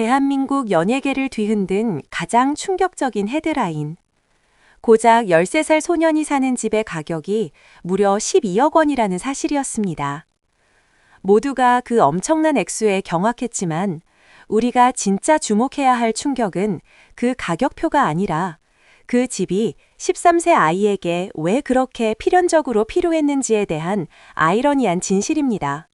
대한민국 연예계를 뒤흔든 가장 충격적인 헤드라인. 고작 13살 소년이 사는 집의 가격이 무려 12억 원이라는 사실이었습니다. 모두가 그 엄청난 액수에 경악했지만 우리가 진짜 주목해야 할 충격은 그 가격표가 아니라 그 집이 13세 아이에게 왜 그렇게 필연적으로 필요했는지에 대한 아이러니한 진실입니다.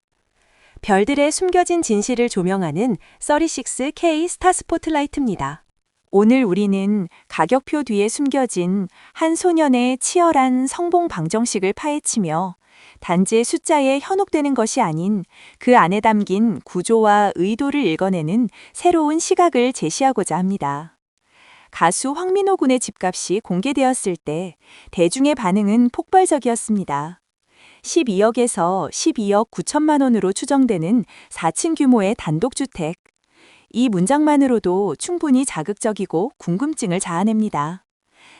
별들의 숨겨진 진실을 조명하는 36K 스타 스포트라이트입니다. 오늘 우리는 가격표 뒤에 숨겨진 한 소년의 치열한 성봉 방정식을 파헤치며 단지 숫자에 현혹되는 것이 아닌 그 안에 담긴 구조와 의도를 읽어내는 새로운 시각을 제시하고자 합니다. 가수 황민호 군의 집값이 공개되었을 때 대중의 반응은 폭발적이었습니다. 12억에서 12억 9천만 원으로 추정되는 4층 규모의 단독주택. 이 문장만으로도 충분히 자극적이고 궁금증을 자아냅니다.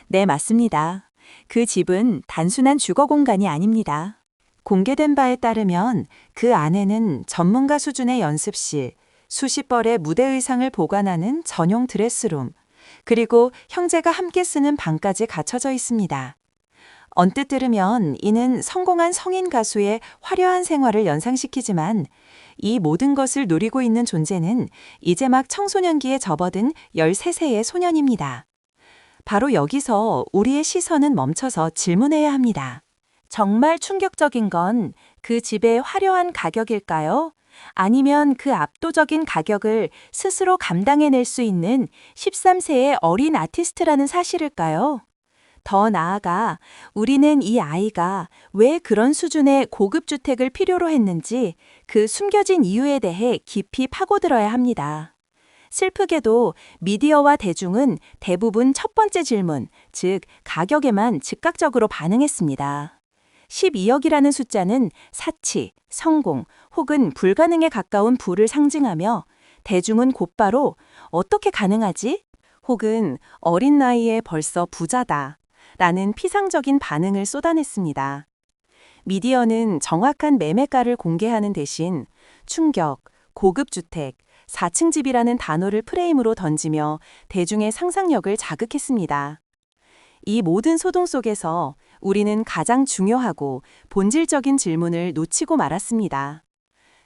네, 맞습니다. 그 집은 단순한 주거 공간이 아닙니다. 공개된 바에 따르면 그 안에는 전문가 수준의 연습실, 수십 벌의 무대 의상을 보관하는 전용 드레스룸, 그리고 형제가 함께 쓰는 방까지 갖춰져 있습니다. 언뜻 들으면 이는 성공한 성인 가수의 화려한 생활을 연상시키지만 이 모든 것을 누리고 있는 존재는 이제 막 청소년기에 접어든 13세의 소년입니다. 바로 여기서 우리의 시선은 멈춰서 질문해야 합니다. 정말 충격적인 건 그 집의 화려한 가격일까요? 아니면 그 압도적인 가격을 스스로 감당해낼 수 있는 13세의 어린 아티스트라는 사실일까요? 더 나아가 우리는 이 아이가 왜 그런 수준의 고급 주택을 필요로 했는지 그 숨겨진 이유에 대해 깊이 파고들어야 합니다. 슬프게도 미디어와 대중은 대부분 첫 번째 질문, 즉 가격에만 즉각적으로 반응했습니다. 12억이라는 숫자는 사치, 성공 혹은 불가능에 가까운 부를 상징하며 대중은 곧바로 어떻게 가능하지? 혹은 어린 나이에 벌써 부자다. 라는 피상적인 반응을 쏟아냈습니다. 미디어는 정확한 매매가를 공개하는 대신 충격, 고급 주택, 4층 집이라는 단어를 프레임으로 던지며 대중의 상상력을 자극했습니다. 이 모든 소동 속에서 우리는 가장 중요하고 본질적인 질문을 놓치고 말았습니다.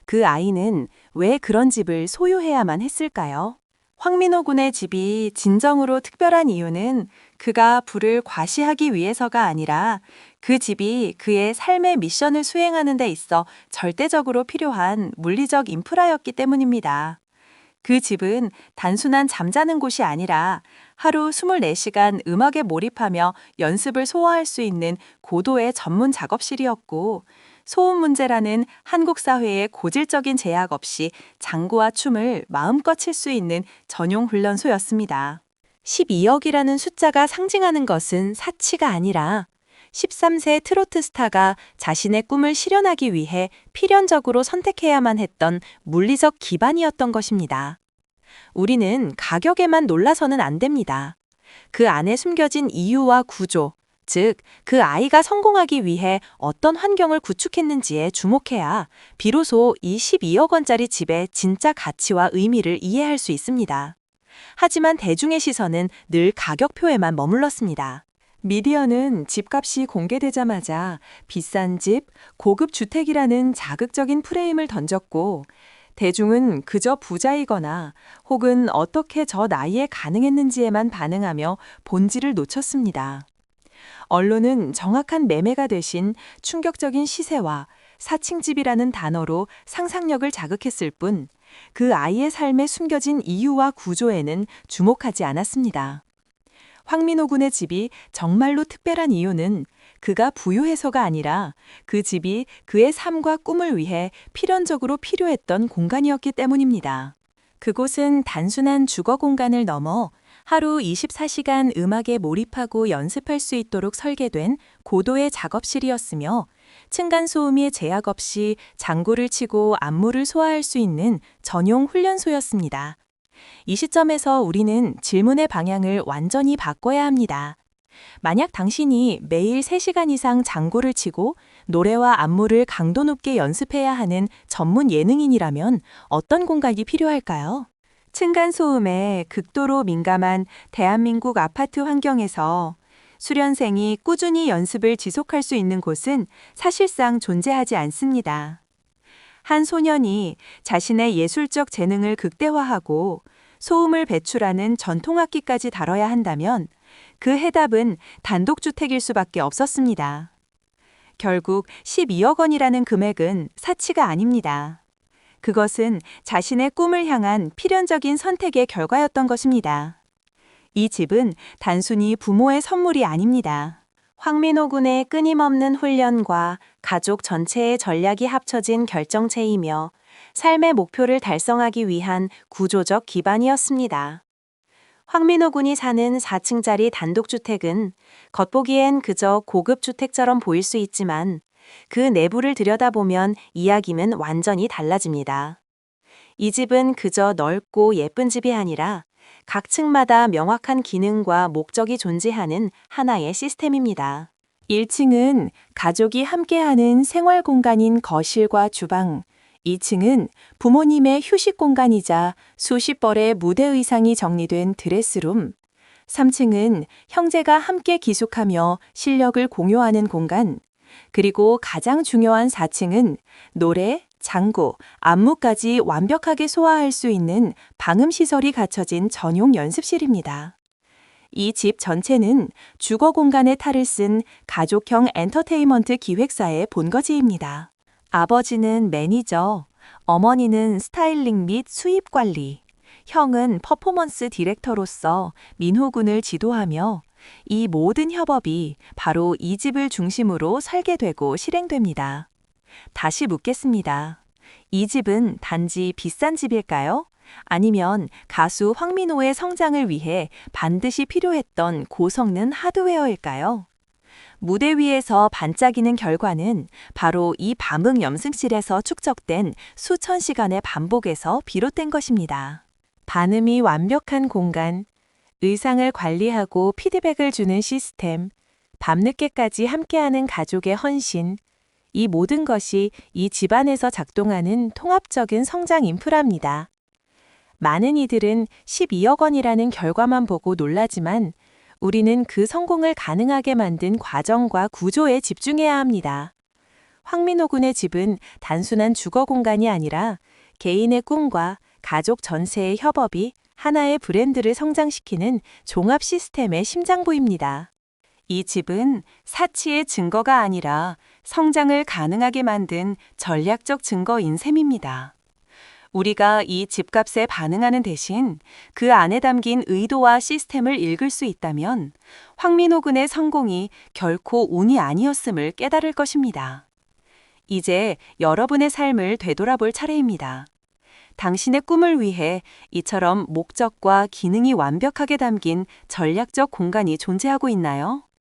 그 아이는 왜 그런 집을 소유해야만 했을까요? 황민호 군의 집이 진정으로 특별한 이유는 그가 부를 과시하기 위해서가 아니라 그 집이 그의 삶의 미션을 수행하는 데 있어 절대적으로 필요한 물리적 인프라였기 때문입니다. 그 집은 단순한 잠자는 곳이 아니라 하루 24시간 음악에 몰입하며 연습을 소화할 수 있는 고도의 전문 작업실이었고 소음 문제라는 한국 사회의 고질적인 제약 없이 장구와 춤을 마음껏 칠 수 있는 전용 훈련소였습니다. 12억이라는 숫자가 상징하는 것은 사치가 아니라 13세 트로트 스타가 자신의 꿈을 실현하기 위해 필연적으로 선택해야만 했던 물리적 기반이었던 것입니다. 우리는 가격에만 놀라서는 안 됩니다. 그 안에 숨겨진 이유와 구조, 즉, 그 아이가 성공하기 위해 어떤 환경을 구축했는지에 주목해야 비로소 이 12억 원짜리 집의 진짜 가치와 의미를 이해할 수 있습니다. 하지만 대중의 시선은 늘 가격표에만 머물렀습니다. 미디어는 집값이 공개되자마자 비싼 집, 고급 주택이라는 자극적인 프레임을 던졌고, 대중은 그저 부자이거나 혹은 어떻게 저 나이에 가능했는지에만 반응하며 본질을 놓쳤습니다. 언론은 정확한 매매가 대신 충격적인 시세와 사칭집이라는 단어로 상상력을 자극했을 뿐 그 아이의 삶에 숨겨진 이유와 구조에는 주목하지 않았습니다. 황민호 군의 집이 정말로 특별한 이유는 그가 부유해서가 아니라 그 집이 그의 삶과 꿈을 위해 필연적으로 필요했던 공간이었기 때문입니다. 그곳은 단순한 주거 공간을 넘어 하루 24시간 음악에 몰입하고 연습할 수 있도록 설계된 고도의 작업실이었으며 층간소음의 제약 없이 장구를 치고 안무를 소화할 수 있는 전용 훈련소였습니다. 이 시점에서 우리는 질문의 방향을 완전히 바꿔야 합니다. 만약 당신이 매일 3시간 이상 장구를 치고 노래와 안무를 강도 높게 연습해야 하는 전문 예능인이라면 어떤 공간이 필요할까요? 층간소음에 극도로 민감한 대한민국 아파트 환경에서 수련생이 꾸준히 연습을 지속할 수 있는 곳은 사실상 존재하지 않습니다. 한 소년이 자신의 예술적 재능을 극대화하고 소음을 배출하는 전통악기까지 다뤄야 한다면 그 해답은 단독주택일 수밖에 없었습니다. 결국 12억 원이라는 금액은 사치가 아닙니다. 그것은 자신의 꿈을 향한 필연적인 선택의 결과였던 것입니다. 이 집은 단순히 부모의 선물이 아닙니다. 황민호 군의 끊임없는 훈련과 가족 전체의 전략이 합쳐진 결정체이며 삶의 목표를 달성하기 위한 구조적 기반이었습니다. 황민호 군이 사는 4층짜리 단독주택은 겉보기엔 그저 고급 주택처럼 보일 수 있지만 그 내부를 들여다보면 이야기는 완전히 달라집니다. 이 집은 그저 넓고 예쁜 집이 아니라 각 층마다 명확한 기능과 목적이 존재하는 하나의 시스템입니다. 1층은 가족이 함께하는 생활 공간인 거실과 주방, 2층은 부모님의 휴식 공간이자 수십 벌의 무대 의상이 정리된 드레스룸, 3층은 형제가 함께 기숙하며 실력을 공유하는 공간, 그리고 가장 중요한 4층은 노래, 장구, 안무까지 완벽하게 소화할 수 있는 방음시설이 갖춰진 전용 연습실입니다. 이 집 전체는 주거 공간의 탈을 쓴 가족형 엔터테인먼트 기획사의 본거지입니다. 아버지는 매니저, 어머니는 스타일링 및 수입 관리, 형은 퍼포먼스 디렉터로서 민호 군을 지도하며 이 모든 협업이 바로 이 집을 중심으로 설계되고 실행됩니다. 다시 묻겠습니다. 이 집은 단지 비싼 집일까요? 아니면 가수 황민호의 성장을 위해 반드시 필요했던 고성능 하드웨어일까요? 무대 위에서 반짝이는 결과는 바로 이 밤흥 염승실에서 축적된 수천 시간의 반복에서 비롯된 것입니다. 반음이 완벽한 공간, 의상을 관리하고 피드백을 주는 시스템, 밤늦게까지 함께하는 가족의 헌신, 이 모든 것이 이 집안에서 작동하는 통합적인 성장 인프라입니다. 많은 이들은 12억 원이라는 결과만 보고 놀라지만 우리는 그 성공을 가능하게 만든 과정과 구조에 집중해야 합니다. 황민호 군의 집은 단순한 주거 공간이 아니라 개인의 꿈과 가족 전체의 협업이 하나의 브랜드를 성장시키는 종합 시스템의 심장부입니다. 이 집은 사치의 증거가 아니라 성장을 가능하게 만든 전략적 증거인 셈입니다. 우리가 이 집값에 반응하는 대신 그 안에 담긴 의도와 시스템을 읽을 수 있다면 황민호 군의 성공이 결코 운이 아니었음을 깨달을 것입니다. 이제 여러분의 삶을 되돌아볼 차례입니다. 당신의 꿈을 위해 이처럼 목적과 기능이 완벽하게 담긴 전략적 공간이 존재하고 있나요?